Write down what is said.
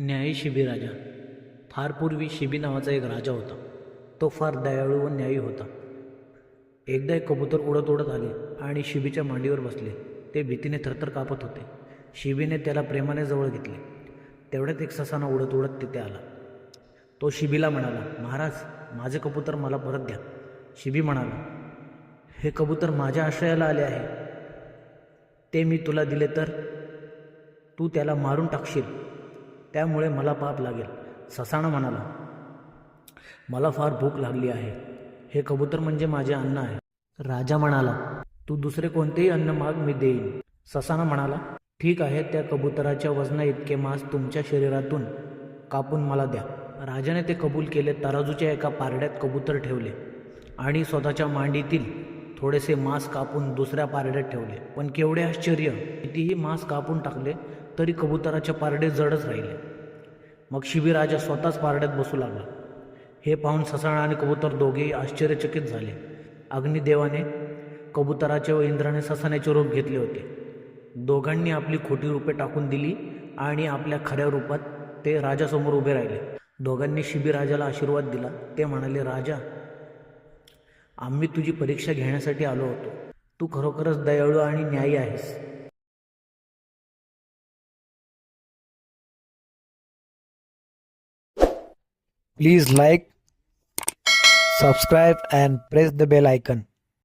न्यायी शिबी राजा. फार पूर्वी शिबी नावाचा एक राजा होता. तो फार दयाळू व न्यायी होता. एकदा एक कबूतर उडत उडत आले आणि शिबीच्या मांडीवर बसले. ते भीतीने थरथर कापत होते. शिबीने त्याला प्रेमाने जवळ घेतले. तेवढ्यात एक ससाना उडत उडत तिथे आला. तो शिबीला म्हणाला महाराज माझे कबूतर मला परत द्या. शिबी म्हणाला हे कबूतर माझ्या आश्रयाला आले आहे. ते मी तुला दिले तर तू त्याला मारून टाकशील. त्यामुळे मला पाप लागेल. ससाणा म्हणाला मला फार भूक लागली आहे. हे कबूतर म्हणजे माझे अन्न आहे. राजा म्हणाला तू दुसरे कोणतेही अन्न माग मी देईन. ससाना म्हणाला ठीक आहे त्या कबुतराच्या वजना इतके मांस तुमच्या शरीरातून कापून मला द्या. राजाने ते कबूल केले तराजूच्या एका पारड्यात कबूतर ठेवले आणि स्वतःच्या मांडीतील थोडेसे मांस कापून दुसऱ्या पारड्यात ठेवले. पण केवढे आश्चर्य कितीही मांस कापून टाकले तरी कबुतराचे पारडे जडच राहिले. मग शिबीराजा स्वतःच पारड्यात बसू लागला. हे पाहून ससाणा आणि कबूतर दोघेही आश्चर्यचकित झाले. अग्निदेवाने कबुतराचे व इंद्राने ससाण्याचे रूप घेतले होते. दोघांनी आपली खोटी रूपे टाकून दिली आणि आपल्या खऱ्या रूपात ते राजासमोर उभे राहिले. दोघांनी शिबीराजाला आशीर्वाद दिला. ते म्हणाले राजा आम्ही तुझी परीक्षा घेण्यासाठी आलो होतो. तू खरोखरच दयाळू आणि न्यायी आहेस. Please like, subscribe, and press the bell icon.